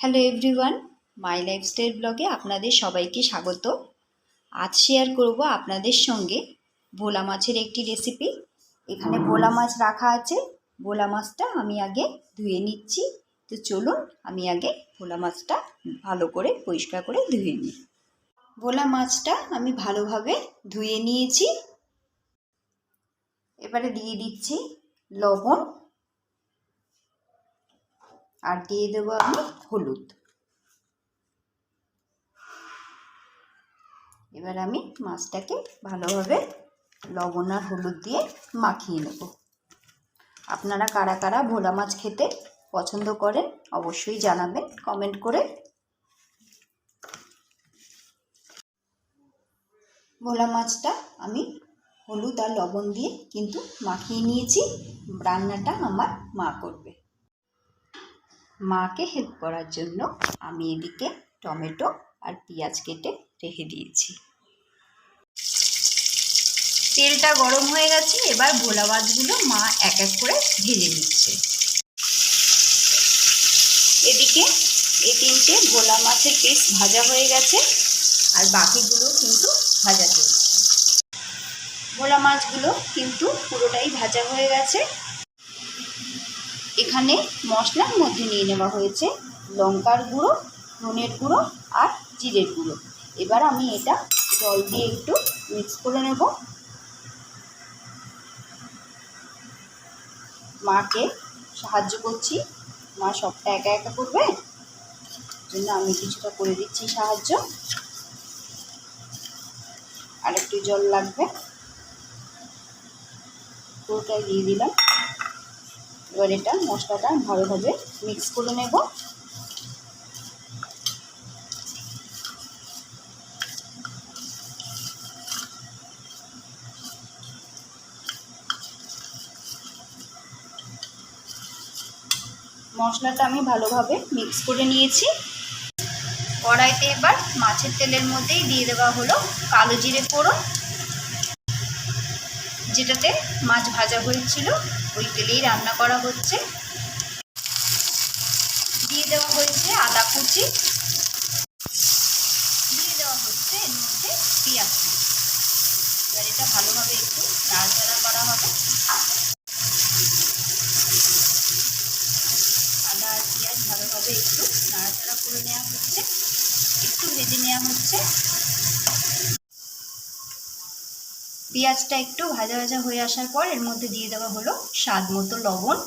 Hello everyone মাই lifestyle ব্লগে আপনাদের সবাইকে স্বাগত। আজ শেয়ার করব আপনাদের সঙ্গে ভোলা মাছের একটি রেসিপি এখানে ভোলা মাছ রাখা আছে, ভোলা মাছটা আমি আগে ধুয়ে নিচ্ছি। তো চলুন, আমি আগে ভোলা মাছটা ভালো করে, পরিষ্কার করে ধুয়ে নিই। ভোলা মাছটা আমি ভালোভাবে ধুয়ে নিয়েছি। এবারে দিয়ে দিচ্ছি লবণ। আর দিয়ে দেবো আমি হলুদ। এবার আমি মাছটাকে ভালোভাবে লবণ আর হলুদ দিয়ে মাখিয়ে নেব। আপনারা কারা কারা ভোলা মাছ খেতে পছন্দ করেন অবশ্যই জানাবেন, কমেন্ট করে। ভোলা মাছটা আমি হলুদ আর লবণ দিয়ে কিন্তু মাখিয়ে নিয়েছি। রান্নাটা আমার মা করবে। মাকে হেল্প করার জন্য আমি এদিকে টমেটো আর পেঁয়াজ কেটে রেখে দিয়েছি। তেলটা গরম হয়ে গেছে, এবার ভোলা মাছগুলো মা এক এক করে ভেজে নিচ্ছে। এদিকে এই তিনটে ভোলা মাছের পিস ভাজা হয়ে গেছে, আর বাকিগুলো কিন্তু ভাজা চলছে। ভোলা মাছগুলো কিন্তু পুরোটাই ভাজা হয়ে গেছে। এখানে মশলার মধ্যে নিয়ে নেওয়া হয়েছে লঙ্কার গুঁড়ো ধনের গুঁড়ো আর জিরের গুঁড়ো। এবার আমি এটা জল দিয়ে একটু মিক্স করে নেব। মাকে সাহায্য করছি। মা সবটা একা একা করবে? জন্য আমি কিছুটা করে দিচ্ছি সাহায্য। আর একটু জল লাগবে। পুরোটাই দিয়ে দিলাম। এবার এটা মশলাটা ভালোভাবে মিক্স করে নেব। মশলাটা আমি ভালোভাবে মিক্স করে নিয়েছি। কড়াইতে এবার মাছের তেলের মধ্যেই দিয়ে দেওয়া হলো কালো জিরে ফোড়ন। যেটাতে মাছ ভাজা হয়েছিল, ওই তেলেই রান্না করা হচ্ছে। দিয়ে দেওয়া হয়েছে আদা কুচি। দিয়ে দেওয়া হচ্ছে এর মধ্যে পেঁয়াজ। এবার এটা ভালোভাবে একটু নাড়াচাড়া করা হবে। আদা আর পেঁয়াজ ভালোভাবে একটু নাড়াচাড়া করে নেওয়া হচ্ছে। একটু ভেজে নেওয়া হচ্ছে। পেঁয়াজটা একটু ভাজা ভাজা হয়ে আসার পর এর মধ্যে দিয়ে দেওয়া হলো স্বাদ মতো লবণ।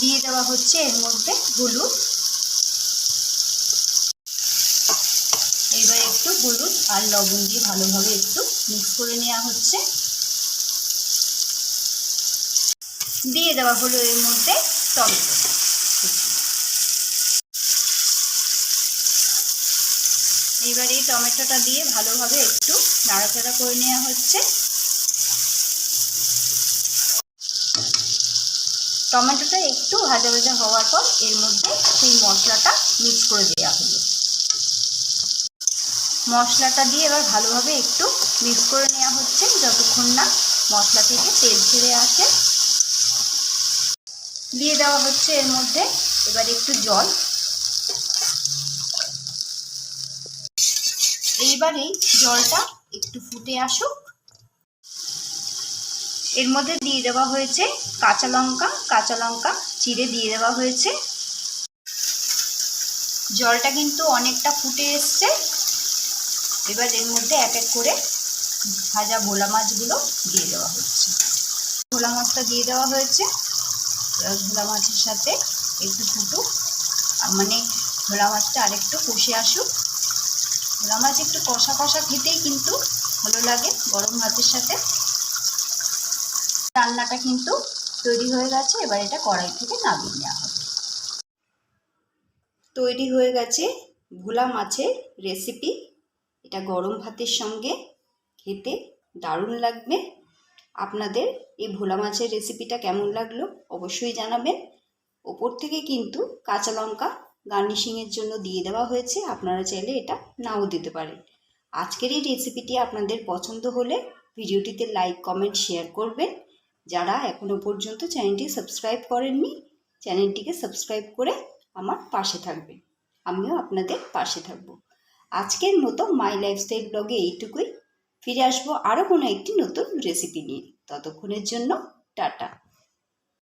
দিয়ে দেওয়া হচ্ছে এর মধ্যে হলুদ। এবার একটু হলুদ আর লবণ দিয়ে ভালোভাবে একটু মিক্স করে নেওয়া হচ্ছে। দিয়ে দেওয়া হলো এর মধ্যে টমেটো। এবার এই টমেটোটা দিয়ে ভালোভাবে একটু নাড়াচাড়া করে নেওয়া হচ্ছে। টমেটোটা একটু ভাজা ভাজা হওয়ার পর এর মধ্যে সেই মশলাটা মিক্স করে দেওয়া হলো। মশলাটা দিয়ে এবার ভালোভাবে একটু মিক্স করে নেওয়া হচ্ছে যতক্ষণ না মশলা থেকে তেল ছেড়ে আসে। দিয়ে দেওয়া হচ্ছে এর মধ্যে এবার একটু জল এইবারেই জলটা একটু ফুটে আসুক। এর মধ্যে দিয়ে দেওয়া হয়েছে কাঁচা লঙ্কা কাঁচা লঙ্কা চিড়ে দিয়ে দেওয়া হয়েছে। জলটা কিন্তু অনেকটা ফুটে এসছে। এবার এর মধ্যে এক এক করে ভাজা ভোলা মাছগুলো দিয়ে দেওয়া হচ্ছে। ভোলা মাছটা দিয়ে দেওয়া হয়েছে। এবার ভোলা মাছের সাথে একটু ফুটুক মানে ভোলা মাছটা আরেকটু কষে আসুক। ভোলা মাছ একটু কষা কষা খেতেই কিন্তু ভালো লাগে, গরম ভাতের সাথে। রান্নাটা কিন্তু তৈরি হয়ে গেছে, এবার এটা কড়াই থেকে নামিয়ে নেওয়া হবে। তৈরি হয়ে গেছে ভোলা মাছের রেসিপি এটা গরম ভাতের সঙ্গে খেতে দারুণ লাগবে। আপনাদের এই ভোলা মাছের রেসিপিটা কেমন লাগল অবশ্যই জানাবেন। ওপর থেকে কিন্তু কাঁচা লঙ্কা গার্নিশিংয়ের জন্য দিয়ে দেওয়া হয়েছে। আপনারা চাইলে এটা নাও দিতে পারেন। আজকের এই রেসিপিটি আপনাদের পছন্দ হলে ভিডিওটিতে লাইক কমেন্ট শেয়ার করবেন। যারা এখনও পর্যন্ত চ্যানেলটি সাবস্ক্রাইব করেননি চ্যানেলটিকে সাবস্ক্রাইব করে আমার পাশে থাকবেন। আমিও আপনাদের পাশে থাকব। আজকের মতো মাই লাইফস্টাইল ব্লগে এইটুকুই। ফিরে আসব আরও কোনো একটি নতুন রেসিপি নিয়ে। ততক্ষণের জন্য টাটা।